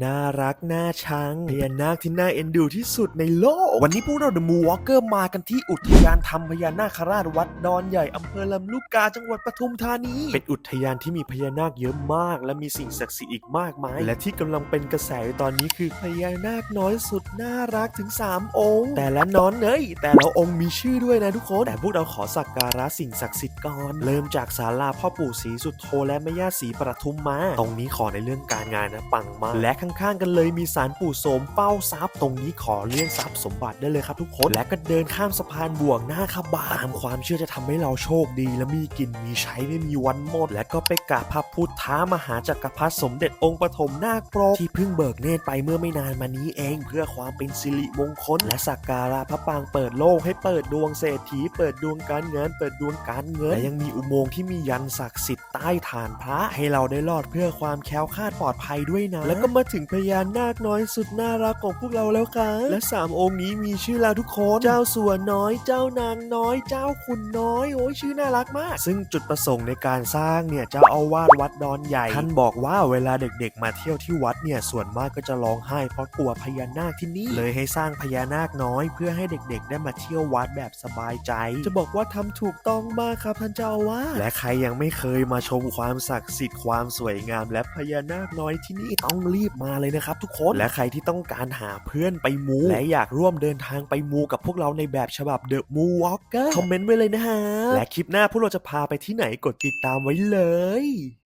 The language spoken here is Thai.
น่ารักน่าชังพญานาคที่น่าเอ็นดูที่สุดในโลก วันนี้พวกเราเดอะมูวอลเกอร์มากันที่อุทยานธรรมพญานาคราชวัดดอนใหญ่อำเภอลำลูกกาจังหวัดปทุมธานี เป็นอุทยานที่มีพญานาคเยอะมาก และมีสิ่งศักดิ์สิทธิ์อีกมากมาย และที่กำลังเป็นกระแสอยู่ตอนนี้คือพญานาคน้อยสุดน่ารักถึง 3 องค์ แต่ละน้อนเอ้ยแต่ละองค์มีชื่อด้วยนะทุกคนแต่พวกเราขอสักการะสิ่งศักดิ์สิทธิ์ก่อนเริ่มจากศาลาพ่อปู่ศรีสุดโธและแม่ย่าศรีปทุมมา ตรงนี้ขอในเรื่องการงานนะปังมากและข้างๆ กันเลยมีศาลปู่โสมเฝ้าทรัพย์ตรงนี้ขอเลี้ยงทรัพย์สมบัติได้เลยครับทุกคนและก็เดินข้ามสะพานบ่วงหน้าขบาตามความเชื่อจะทำให้เราโชคดี และมีกินมีใช้ไม่มีวันหมด และก็ไปกราบพระพุทธมหาจักรพรรดิสมเด็จองค์ปฐมนาคปรกที่เพิ่งเบิกเนตรไปเมื่อไม่นานมานี้เอง เพื่อความเป็นสิริมงคล และสักการะพระปางเปิดโลกให้เปิดดวงเศรษฐีเปิดดวงการเงานเปิดดวงการเงินและยังมีอุโมงค์ที่มียันศักดิ์สิทธิ์ใต้ฐานพระให้เราได้รอดเพื่อความแคล้วคลาดปลอดภัยด้วยนะ แล้วก็มาถึงพญานาคน้อยสุดน่ารักของพวกเราแล้วค่ะและสามองค์นี้มีชื่อแล้วทุกคน เจ้าสัวน้อย เจ้านางน้อย เจ้าขุนน้อย โอ้ยชื่อน่ารักมาก ซึ่งจุดประสงค์ในการสร้างเนี่ยเจ้าอาวาสวัดดอนใหญ่ ท่านบอกว่าเวลาเด็กๆ มาเที่ยวที่วัดเนี่ยส่วนมากก็จะร้องไห้เพราะกลัวพญานาคที่นี่ เลยให้สร้างพญานาคน้อย เพื่อให้เด็กๆ ได้มาเที่ยววัดแบบสบายใจ จะบอกว่าทำถูกต้องมากครับท่านเจ้าอาวาสและใครยังไม่เคยมาชมความศักดิ์สิทธิ์ความสวยงาม และพญานาคน้อยที่นี่ต้องรีบมาเลยนะครับทุกคนและใครที่ต้องการหาเพื่อนไปมู และอยากร่วมเดินทางไปมูกับพวกเราในแบบฉบับ The Moo Walker คอมเมนต์ไว้เลยนะฮะ และคลิปหน้าพวกเราจะพาไปที่ไหนกดติดตามไว้เลย